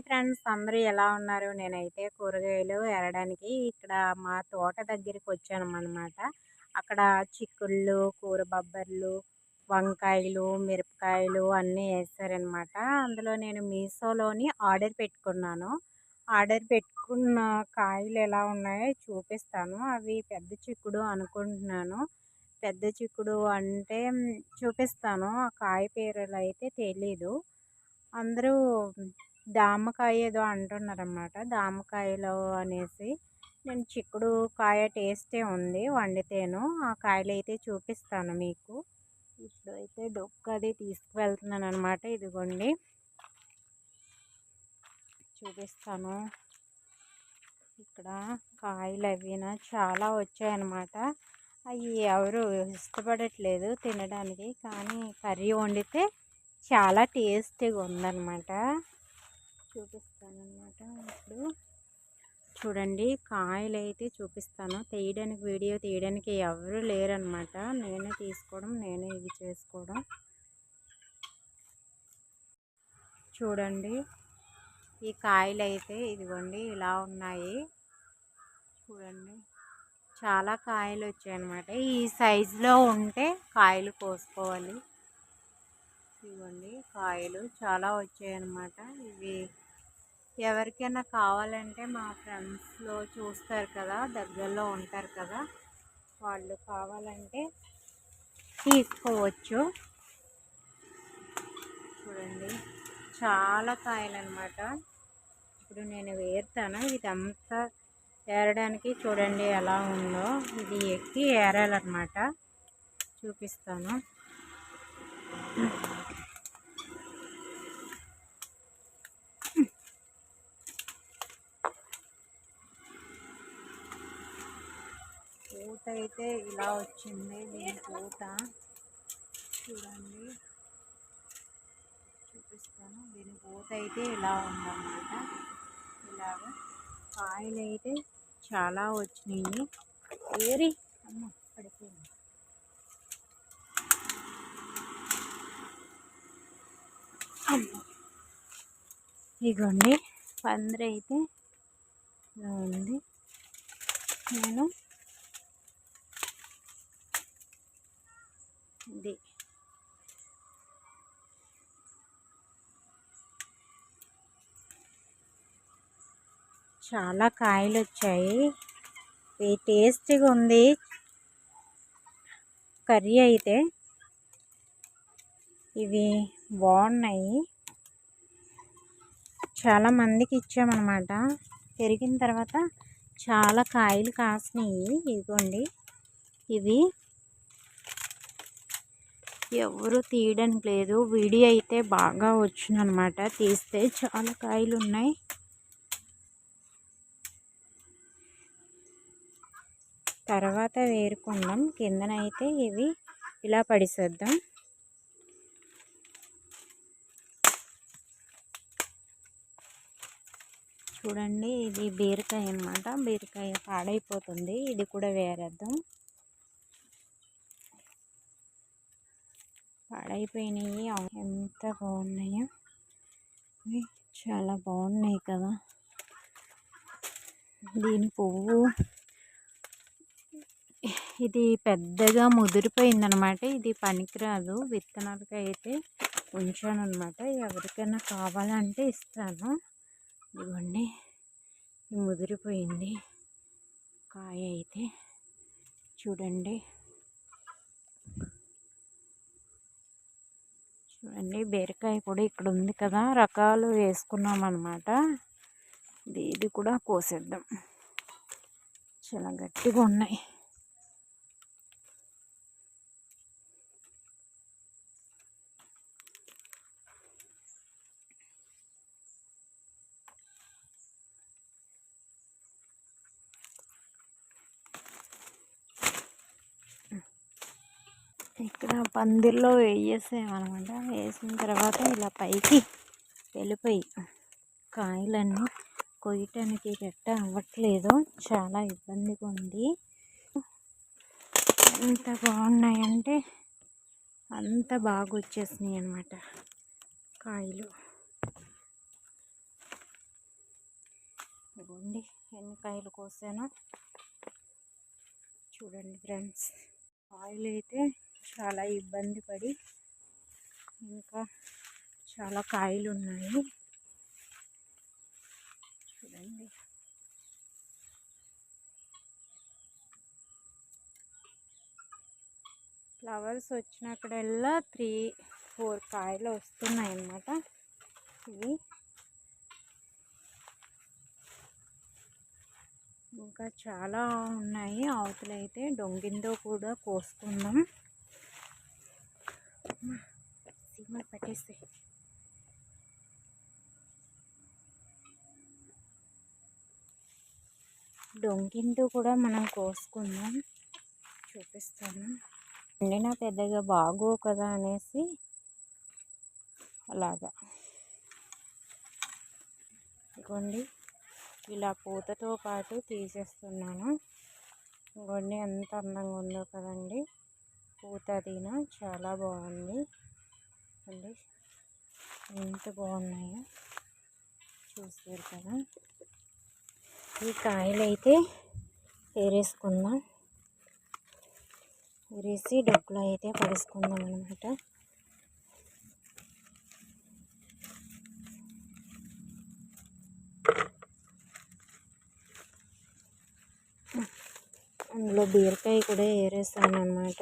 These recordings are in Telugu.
హాయ్ ఫ్రెండ్స్ అందరూ ఎలా ఉన్నారు? నేనైతే కూరగాయలు ఎరడానికి ఇక్కడ మా తోట దగ్గరికి వచ్చాను అనమాట అక్కడ చిక్కుళ్ళు కూర బొబ్బర్లు వంకాయలు మిరపకాయలు అన్నీ వేసారనమాట అందులో నేను మీషోలోని ఆర్డర్ పెట్టుకున్నాను. ఆర్డర్ పెట్టుకున్న కాయలు ఎలా ఉన్నాయో చూపిస్తాను. అవి పెద్ద చిక్కుడు అనుకుంటున్నాను. పెద్ద చిక్కుడు అంటే చూపిస్తాను. ఆ కాయ పేర్లు అయితే తెలీదు. అందరూ దామకాయ ఏదో అంటున్నారన్నమాట. దామకాయలు అనేసి నేను చిక్కుడు కాయ టేస్టే ఉంది వండితేను. ఆ కాయలు అయితే చూపిస్తాను మీకు. ఇప్పుడు అయితే డొక్క అది తీసుకువెళ్తున్నాను అనమాట ఇదిగోండి. చూపిస్తాను. ఇక్కడ కాయలు అవినా చాలా వచ్చాయన్నమాట. అవి ఎవరు ఇష్టపడట్లేదు తినడానికి కానీ కర్రీ వండితే చాలా టేస్టీగా ఉందన్నమాట. చూపిస్తాను అన్నమాట ఇప్పుడు. చూడండి కాయలు అయితే చూపిస్తాను. తీయడానికి వీడియో తీయడానికి ఎవరు లేరనమాట నేనే తీసుకోవడం నేనే ఇది చేసుకోవడం. చూడండి ఈ కాయలు అయితే ఇదిగోండి ఇలా ఉన్నాయి. చూడండి చాలా కాయలు వచ్చాయన్నమాట. ఈ సైజులో ఉంటే కాయలు కోసుకోవాలి. ఇవ్వండి కాయలు చాలా వచ్చాయన్నమాట. ఇవి ఎవరికైనా కావాలంటే మా ఫ్రెండ్స్లో చూస్తారు కదా దగ్గరలో ఉంటారు కదా వాళ్ళు కావాలంటే తీసుకోవచ్చు. చూడండి చాలా కాయలు అనమాట ఇప్పుడు నేను వేరుతాను. ఇదంతా ఏరడానికి చూడండి ఎలా ఉందో. ఇది ఎక్కి ఏరాలన్నమాట. చూపిస్తాను. పూత అయితే ఇలా వచ్చింది దీని పూత చూడండి. చూపిస్తాను. దీని పూత అయితే ఇలా ఉందన్నమాట. ఇలాగ కాయలు అయితే చాలా వచ్చినాయి. ఏరి అమ్మ పడిపోయింది. ఇగోండి పందిరి అయితే ఇలా ఉంది. నేను వచ్చింది చాలా కాయలు వచ్చాయి టేస్టీగా ఉంది. కర్రీ అయితే ఇవి బాగున్నాయి. చాలా మందికి ఇచ్చామన్నమాట. పెరిగిన తర్వాత చాలా కాయలు కాసినాయి. ఇదిగోండి. ఇవి ఎవరు తీయడం లేదు. వీడియో అయితే బాగా వచ్చిందనమాట. తీస్తే చాలా కాయలు ఉన్నాయి తర్వాత వేరుకుందాం. కిందనైతే ఇవి ఇలా పడిసేద్దాం. చూడండి ఇది బీరకాయ అనమాట బీరకాయ పాడైపోతుంది. ఇది కూడా వేరేద్దాం. పాడైపోయినాయి. ఎంత బాగున్నాయో. చాలా బాగున్నాయి కదా. దీని పువ్వు ఇది పెద్దగా ముదిరిపోయిందనమాట. ఇది పనికిరాదు. విత్తనాలకి అయితే ఉంచాను అనమాట ఎవరికైనా కావాలంటే ఇస్తాను. ఇదిగోండి ముదిరిపోయింది. కాయ అయితే చూడండి. చూడండి. బీరకాయ కూడా ఇక్కడ ఉంది కదా. రకాలు వేసుకున్నాం అనమాట ఇది ఇది కూడా కోసేద్దాం. చాలా గట్టిగా ఉన్నాయి ఇక్కడ పందిర్లో వేసేసామన్నమాట వేసిన తర్వాత ఇలా పైకి వెళ్ళిపోయి కాయలన్నీ కొయ్యటానికి గట్ట అవ్వట్లేదు. చాలా ఇబ్బందిగా ఉంది ఎంత బాగున్నాయంటే అంత బాగా వచ్చేసినాయి అన్నమాట కాయలు. ఇదిగోండి ఎన్ని కాయలు కోసానో. చూడండి ఫ్రెండ్స్. ఆయిల్ అయితే చాలా ఇబ్బంది పడి ఇంకా చాలా కాయలు ఉన్నాయి చూడండి. ఫ్లవర్స్ వచ్చినక్కడల్లా త్రీ ఫోర్ కాయలు వస్తున్నాయి అన్నమాట ఇవి. ఇంకా చాలా ఉన్నాయి. అవతలైతే డొంగిందో కూడా కోసుకుందాం. సీమలు పట్టేస్తాయి డొంకింటూ కూడా మనం కోసుకుందాం. చూపిస్తాను. ఎండినా పెద్దగా బాగో కదా అనేసి అలాగా. ఇదిగోండి ఇలా పూతతో పాటు తీసేస్తున్నాను. ఇదిగోండి ఎంత అందంగా ఉందో కదండి. పూత చాలా బాగుంది. అండి ఎంత బాగున్నాయో చూసారు కదా. ఈ కాయలు అయితే ఏరేసుకుందాం ఏరేసి డబ్బులు అయితే పడేసుకుందాం అనమాట అందులో బీరకాయ కూడా ఏరేస్తాను అనమాట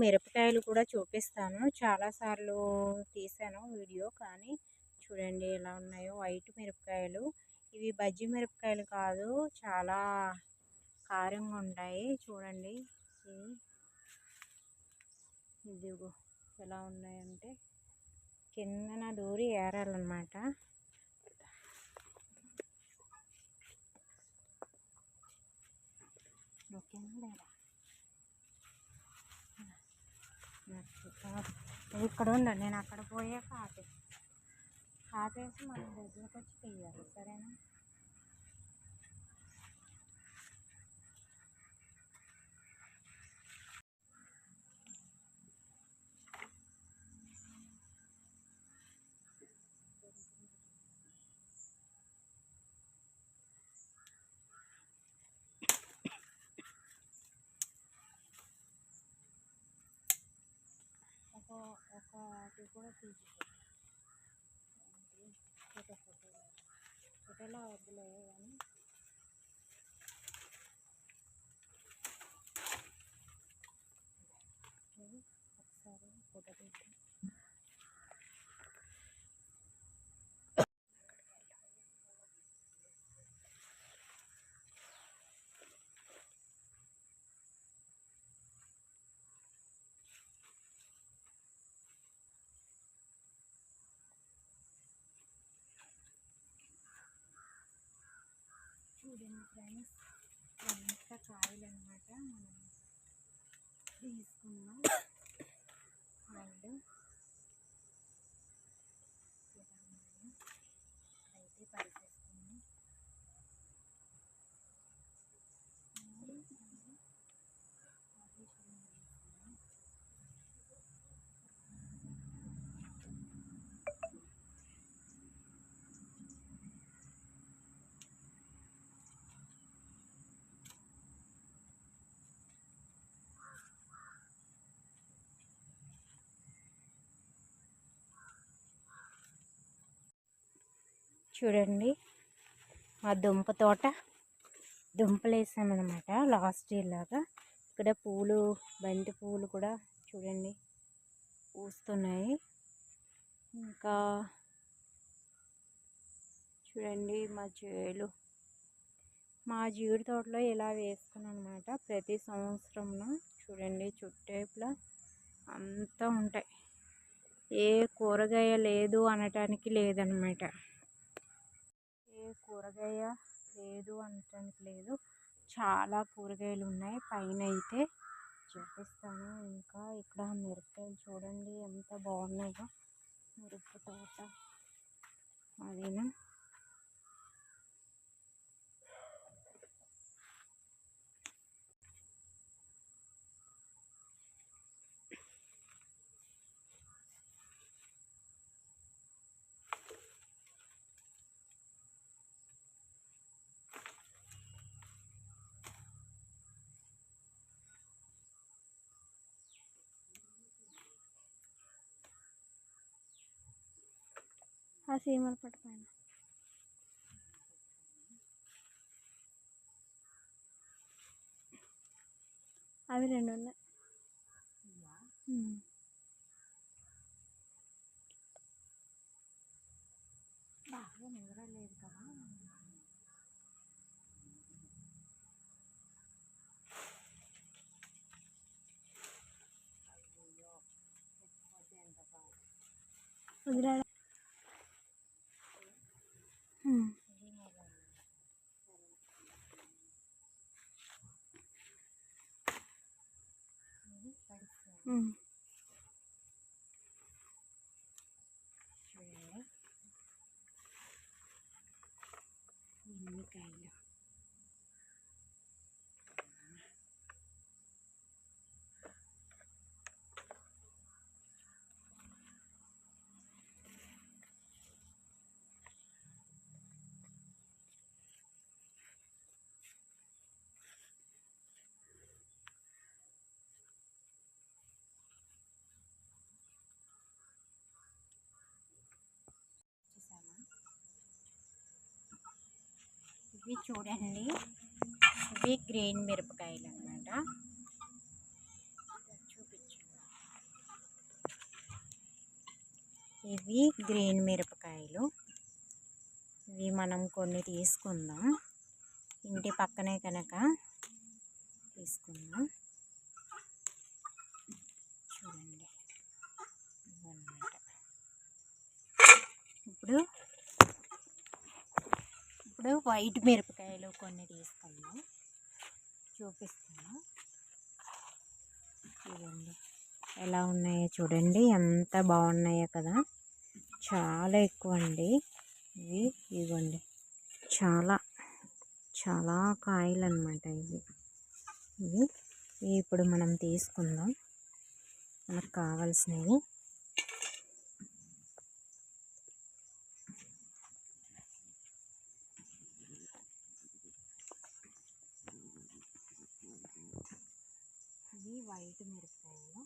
మిరపకాయలు కూడా చూపిస్తాను. చాలాసార్లు తీసాను వీడియో కానీ చూడండి ఎలా ఉన్నాయో. వైట్ మిరపకాయలు. ఇవి బజ్జి మిరపకాయలు కాదు చాలా కారంగా ఉంటాయి. చూడండి. ఇదిగో ఎలా ఉన్నాయంటే కిందన దూరి ఏరాలన్నమాట. ఓకేనా ఇక్కడ ఉండండి నేను అక్కడ పోయాక ఆపేసి ఆపేసి మనం దగ్గరకు వచ్చి తీయాలి సరేనా? ఒక కూడా తీసుకోండి ఫోటో ఫోటో. ఫోటోలో వద్దులే కానీ ఒకసారి ఫోటో తీసి చూడండి ఫ్రెండ్స్ ఎంత కాయలు అనమాట మనం తీసుకున్నాం. వాళ్ళు అయితే పరిచేసుకున్నాం చూడండి. మా దుంప తోట దుంపలు వేసామన్నమాట లాస్ట్ ఇయర్ లాగా. ఇక్కడ పూలు బంతి పూలు కూడా చూడండి పూస్తున్నాయి. ఇంకా చూడండి మా చేలు మా జీడి తోటలో ఇలా వేసుకున్నాను అనమాట ప్రతి సంవత్సరం చూడండి చుట్టేపులా అంతా ఉంటాయి. ఏ కూరగాయ లేదు అనటానికి లేదనమాట కూరగాయ లేదు అనటానికి లేదు. చాలా కూరగాయలు ఉన్నాయి. పైన అయితే చూపిస్తాను. ఇంకా ఇక్కడ మిరపకాయలు చూడండి. ఎంత బాగున్నాయో. మిరప తోట. అదేనా? ఆ సీమల పట్టు పైన అవి రెండు ఉన్నాయి ఉమ్. బాగా నిద్రలేదు కదా వదిలేరా ఎన్ని కాయలు చూసామా ఇవి చూడండి. ఇవి గ్రీన్ మిరపకాయలు అన్నమాట. చూపించు. ఇవి గ్రీన్ మిరపకాయలు. ఇవి మనం కొన్ని తీసుకుందాం. ఇంటి పక్కనే కనుక తీసుకుందాం. చూడండి. ఇప్పుడు ఇప్పుడు వైట్ మిరపకాయలు కొన్ని తీసుకున్నాం చూపిస్తాను. చూడండి ఎలా ఉన్నాయో చూడండి. ఎంత బాగున్నాయో కదా. చాలా ఎక్కువ అండి. ఇవి ఇవ్వండి చాలా చాలా కాయలు అనమాట ఇవి. ఇవి ఇప్పుడు మనం తీసుకుందాం. మనకు కావాల్సినవి ఇవి వైట్ మిరపకాయలు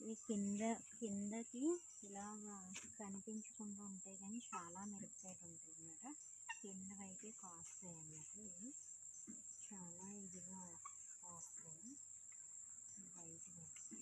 ఇవి కింద కిందకి ఇలాగా కనిపించకుండా ఉంటాయి కానీ చాలా మిరపకాయలు ఉంటాయి అన్నమాట. అయితే కాస్తాయి అన్నమాట ఇవి. చాలా ఇదిగా కాస్తాయి. వైట్ మిరపకాయలు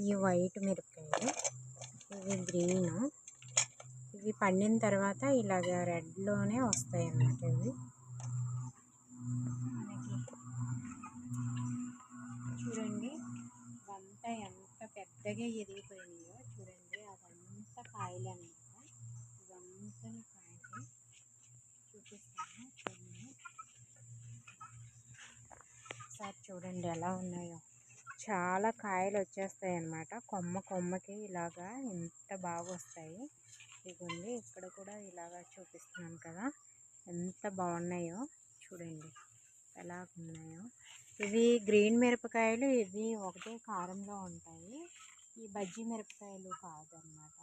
ఈ వైట్ మిరపకాయలు ఇవి గ్రీన్ ఇవి పండిన తర్వాత ఇలాగ రెడ్లోనే వస్తాయి అన్నమాట ఇవి. మనకి చూడండి వంట ఎంత పెద్దగా ఎదిగిపోయిందో చూడండి అదంతా కాయలు అన్నమాట ఇవంతా కాయలు. చూపిస్తాను చూడండి. ఒకసారి చూడండి ఎలా ఉన్నాయో. చాలా కాయలు వచ్చేస్తాయి అన్నమాట కొమ్మ కొమ్మకి ఇలాగా ఎంత బాగా వస్తాయి ఇదిగోండి ఇక్కడ కూడా ఇలాగా చూపిస్తున్నాను కదా. ఎంత బాగున్నాయో చూడండి. ఎలా ఉన్నాయో ఇవి గ్రీన్ మిరపకాయలు ఇవి ఒకటే కారంలో ఉంటాయి. ఈ బజ్జీ మిరపకాయలు కాదన్నమాట.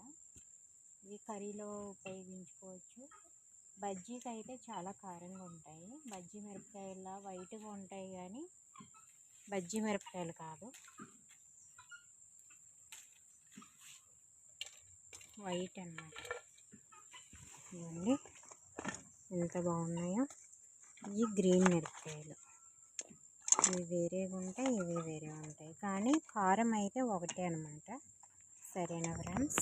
ఇవి కర్రీలో ఉపయోగించుకోవచ్చు. బజ్జీకి అయితే చాలా కారంగా ఉంటాయి. బజ్జీ మిరపకాయల వైట్గా ఉంటాయి కానీ బజ్జీ మిరపకాయలు కాదు. వైట్ అన్నమాట. ఇవన్నీ ఎంత బాగున్నాయో. ఇవి గ్రీన్ మిరపకాయలు. ఇవి వేరేగా ఉంటాయి ఇవి వేరే ఉంటాయి. కానీ కారం అయితే ఒకటే అనమాట సరేనా ఫ్రెండ్స్?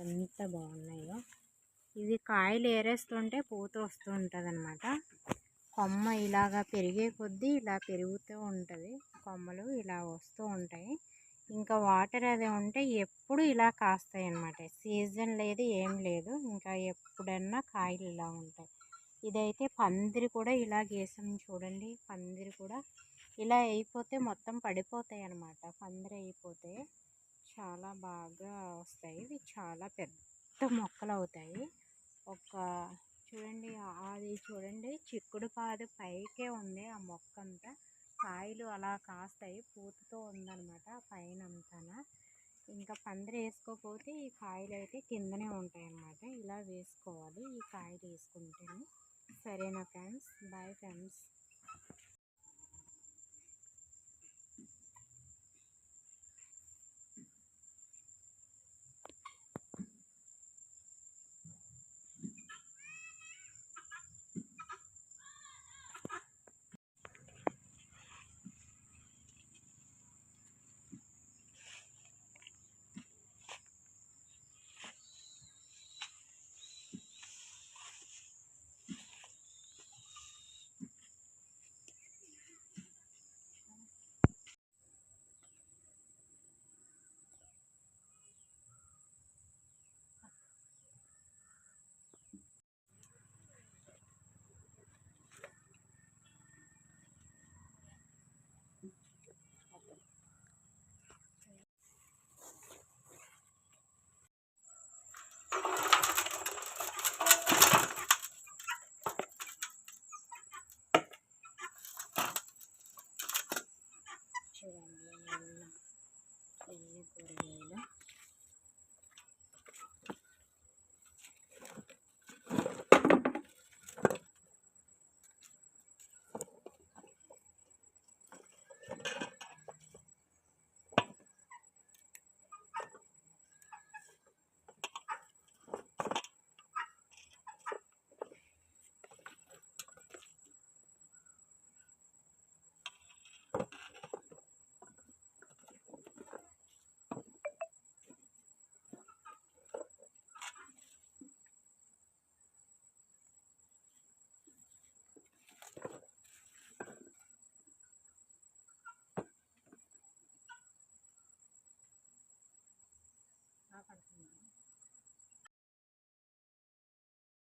ఎంత బాగున్నాయో. ఇది కాయలు ఏరేస్తుంటే పూత వస్తూ ఉంటుంది అనమాట కొమ్మ ఇలాగా పెరిగే కొద్దీ ఇలా పెరుగుతూ ఉంటుంది. కొమ్మలు ఇలా వస్తూ ఉంటాయి. ఇంకా వాటర్ అది ఉంటే ఎప్పుడు ఇలా కాస్తాయి అన్నమాట సీజన్ లేదు ఏం లేదు. ఇంకా ఎప్పుడన్నా కాయలు ఇలా ఉంటాయి. ఇదైతే పందిరి కూడా ఇలా గీసాం చూడండి. పందిరి కూడా ఇలా అయిపోతే మొత్తం పడిపోతాయి అన్నమాట పందిరి అయిపోతే చాలా బాగా వస్తాయి. ఇవి చాలా పెద్ద మొక్కలు అవుతాయి. ఒక చూడండి అది చూడండి. చిక్కుడు కాదు పైకే ఉంది ఆ మొక్క అంతా కాయలు అలా కాస్తాయి పూతతో ఉందన్నమాట పైన అంతాన ఇంకా పందిరి వేసుకోకపోతే ఈ కాయలు అయితే కిందనే ఉంటాయి అన్నమాట ఇలా వేసుకోవాలి ఈ కాయలు వేసుకుంటేనే సరేనా ఫ్రెండ్స్? Bye friends. పడుతుంది